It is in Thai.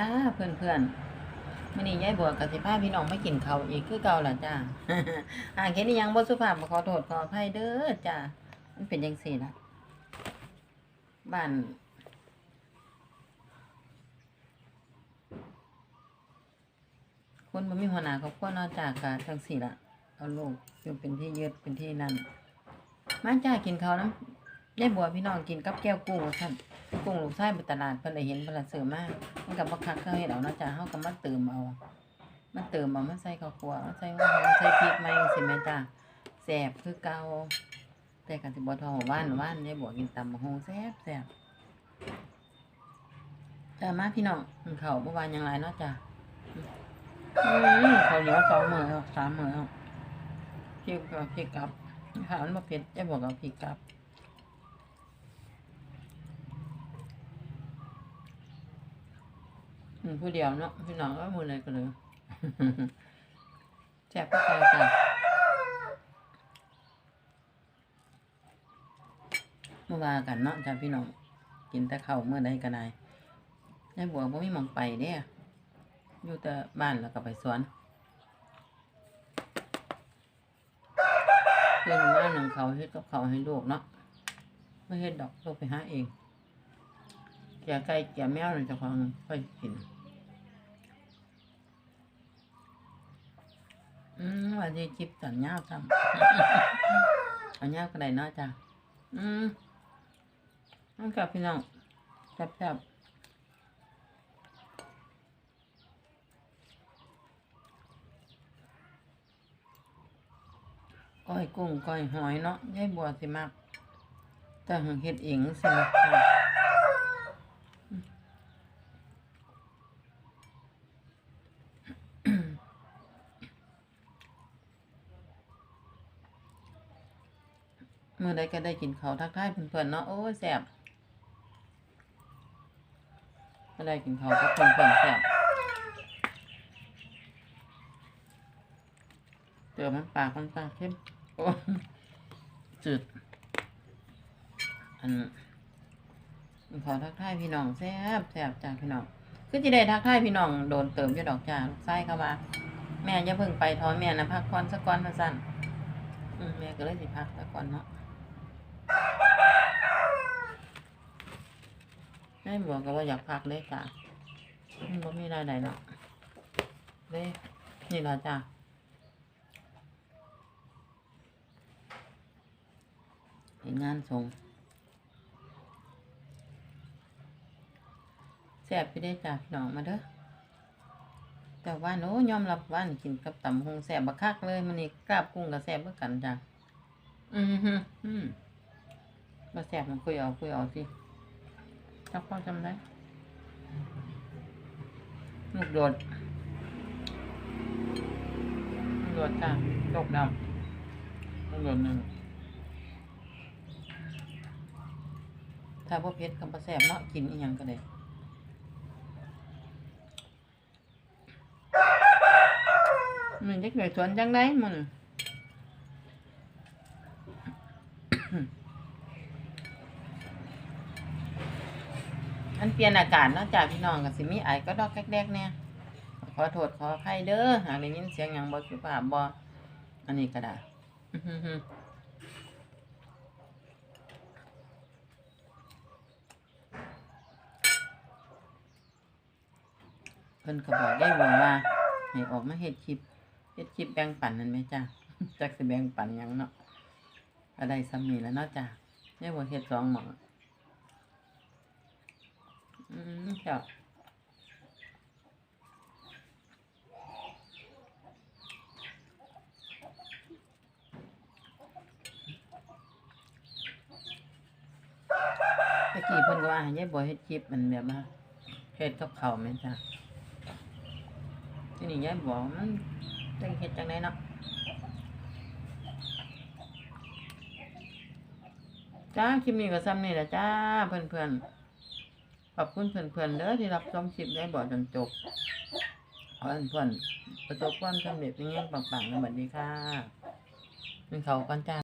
จ้าเพื่อนเพื่อนมื้อนี้ยายบัวกับสิพาพี่น้องไมากินเขาอีกคือเก่าล่ะจ้าหากเห็นอิหยังบ่สุภาพก็ขอโทษขออภัยเด้อจ้ามันเป็นจังซี่ละบ้านคนบ่มีหัวหน้าครอบครัวนอกจากก็จังซี่ละเอาลูกอยู่เป็นที่ยึดเป็นที่นั่นมาจ้ากินเขาน้ำ ยายบัวพี่น้องกินกับแก้วกุ้งว่านกุ้งลูกชายไปตลาดเพิ่นได้เห็นเพิ่นละซื้อมากมันก็บ่คักเขาเฮ็ดเอาเนาะจ้าเฮาก็มาเติมเอามาเติมเอามาใส่ข้าวคั่วมาใส่หัวหอมใส่พริกใหม่จังซี่แม่จ้าแซ่บคือเก่าแต่ก็สิบ่ท่าหวานหวานยายบัวกินตำบักหุ่งแซ่บแซ่บจ้ามาพี่น้องกินข้าวบ่ว่าหยังหลายเนาะจ้าอืมเขาเหนียวสองมือเอสามมือเอพริกกับพริกกับถ้าวมันมาเผ็ดจะบอกเอาพริกกับ อืมผู้เดียวเนาะพี่น้องก็มือเลยก็เลยแซ่บก็ไปจ้ะเมื่อวากันเนาะจ้ะพี่น้องกินแต่ข้าวเมื่อใดก็ได้ยายบัวบ่มีมองไปเด้อยู่แต่บ้านแล้วก็ไปสวนเพื่อนบ้านของเขาเฮ็ดกับเขาให้ลูกเนาะไม่เฮ็ดดอกลูกไปหาเอง แก่ไก่แก่แมวเนี่ยจะของค่อยกิน อืมว่าจะจิบสันยาวซ้ำเอายาก็ได้เนาะจ้ะอืมนั่นกับพี่น้องแซ่บๆก้อยกุ้งก้อยหอยเนาะยายบัวสิมักแต่หงเฮ็ดเองสิมักค่ะ เมื่อใดก็ได้กินเขาทักทายเพื่อนๆเนาะโอ้แซ่บก็ได้กินเขากับเพื่อนๆแซ่บเติมมันปากมันปากเข้มโอ้จืดอันขอทักทายพี่น้องแซบแซบจ้าพี่น้องคือจะได้ทักทายพี่น้องโดนเติมยู่ดอกจ้ากไส้เข้ามาแม่อย่าเพิ่งไปท้อแม่นะพักผ่อนสักก่อนสั่นแม่ก็เลยสิพักสักก่อนเนาะ แม่บอกก็ว่าอยากพักเลยจ้ามันบ่มีรายได้เนาะเลยนี่ละจ้าเห็นงานส่งแซ่บไปได้จ้าพี่น้องมาเด้อแต่ว่าโน้ยอมรับว่านกินกับตำหงแสบบักคักเลยมันนี่กราบกุ้งกับแสบเพื่อกันจ้ะอืมฮึอืม มาแสบมันคุยเอาคุยเอาสิจักพอจำได้ลูกโดดลูกโดดจ้ะดกดำลูกโดดหนึ่งถ้าพ่อเพชรคำประแสบเนาะกินอีหยังก็ได้มันจะเกิดสวนจังได้มัน อันเปลี่ยนอากาศเนอกจากพี่น้องกับสิมีไอก็ดอกแก๊กๆเนี่ยขอโทษขออภัยเด้อหากได้ยินเสียงย่างบ่สุภาพบ่อันนี้ก็ได้อื้อหือหือเพิ่นก็บอกได้วงว่าให้ออกมาเฮ็ดคลิปเฮ็ดคลิปแบ่งปันนั่นไหมจ้าจักสิแบ่งปันหยังเนาะก็ได้ซ้ำนี้แล้วเนาะจ้าได้บ่เฮ็ดสองหม้อ อืมจ้าตะกี้เพิ่นก็ว่าให้ยายบัวเฮ็ดคลิปมันแบบว่าเฮ็ดกับเข้าวแม่นจ้าที่นี่ยายบอกมันจังเฮ็ดจังไดเนาะจ้าคลิปนี้ก็ซ้ำนี่แหละจ้าเพื่อนๆ ขอบคุณเพื่อนๆเด้อที่รับชมคลิปได้บอจนจบขอให้เพื่อนประสบความสำเร็จเป็นยังปังๆในบัดนี้ค่ะเป็นเขากันจ้า